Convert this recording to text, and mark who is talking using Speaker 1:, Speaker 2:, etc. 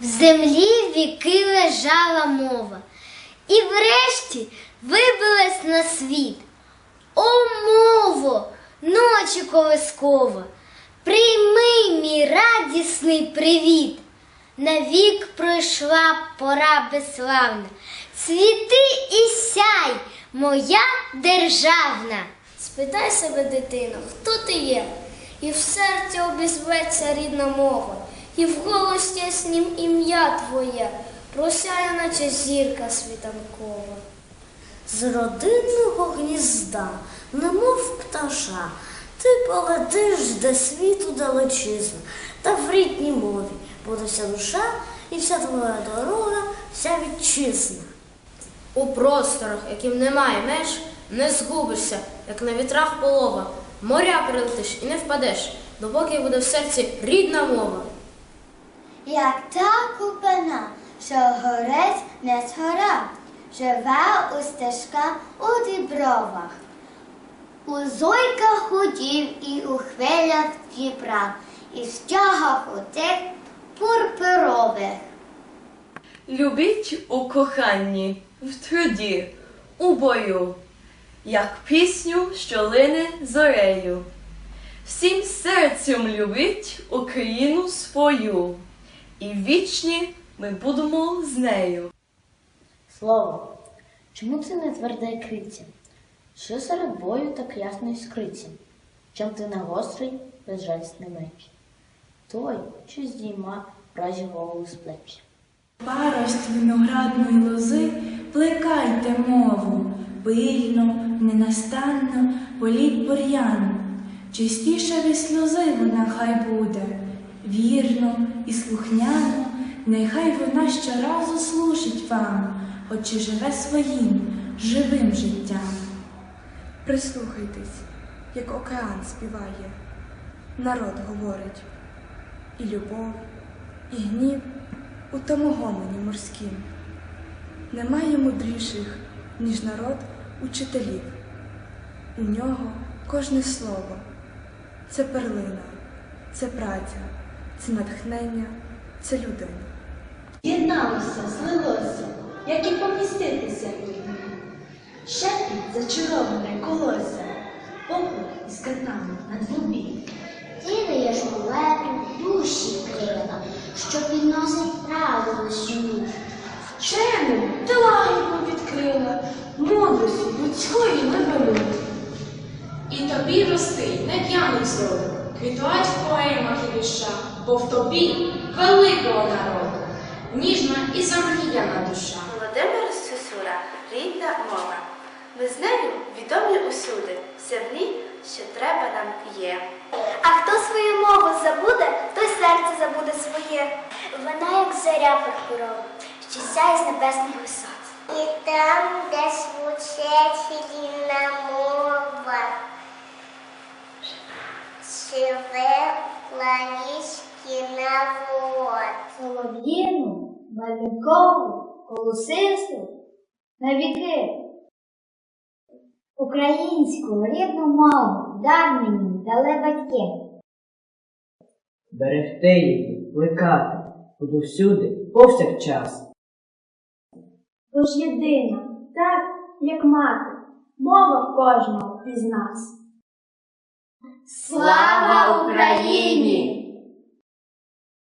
Speaker 1: В землі віки лежала мова, і врешті вибилась на світ. О, мово, ночі колискова, прийми мій радісний привіт. Навік пройшла пора безславна. Цвіти і сяй, моя державна.
Speaker 2: Спитай себе, дитино, хто ти є? І в серці обізветься рідна мова, і в голосі яснім ім'я твоє, просяє, наче зірка світанкова.
Speaker 3: З родинного гнізда, немов пташа, ти полетиш де світу далечизна, та в рідній мові буде вся душа і вся твоя дорога, вся вітчизна.
Speaker 4: У просторах, яким немає меж, не згубишся, як на вітрах полова. Моря прилетиш і не впадеш, допоки буде в серці рідна мова.
Speaker 1: Як та купина, що горець не згора, живе у стежках у дібровах. У зойках худів і у хвилях Дніпра, і в стягах у тих пурпурових.
Speaker 5: Любіть у коханні, в труді, у бою, як пісню, що лине зорею. Всім серцем любіть Україну свою, і вічні ми будемо з нею.
Speaker 3: Слово, чому це не тверде криття? Що серед бою так ясно іскриться? Чом ти не гострий, безжальсний меч? Той, що здійма вражі голову з плеч.
Speaker 6: Парость виноградної лози, плекайте мову, пильно, ненастанно політь бур'ян. Чистіша від сльози вона хай буде, вірно і слухняно, нехай вона щоразу служить вам, хоч і живе своїм живим життям.
Speaker 7: Прислухайтесь, як океан співає, народ говорить, і любов, і гнів у тому гомоні морськім. Немає мудріших, ніж народ учителів. У нього кожне слово це перлина, це праця, це натхнення, це людина.
Speaker 8: Єдналося, злилося, як і поміститися людьми. Шепіт зачароване колося, поклик із катами на двобі.
Speaker 1: Ти ж леву душі крила, що підносить правду сюди.
Speaker 8: Вченим ти лагідно відкрила, мудрості людської не.
Speaker 9: І тобі рости, не п'яний зроду, квітувати в поемах і віршах, бо в тобі великого народу, ніжна і замріяна душа.
Speaker 10: Володимир Сусура рідна мова. Ми з нею відомі усюди, все в ній, що треба нам є.
Speaker 1: А хто свою мову забуде, той серце забуде своє. Вона, як зоря пурпурова, що сяє з небесних висот. І там, де звучить рідна мова, живе планічки навод. Солов'їну, Малюкову, Колосисту, на віки. Українську рідну мову дар мені дали батьки.
Speaker 11: Берегти її, плекати, буду всюди, повсякчас.
Speaker 2: Тож єдина, так, як мати, мова в кожного із нас.
Speaker 1: Слава Україні!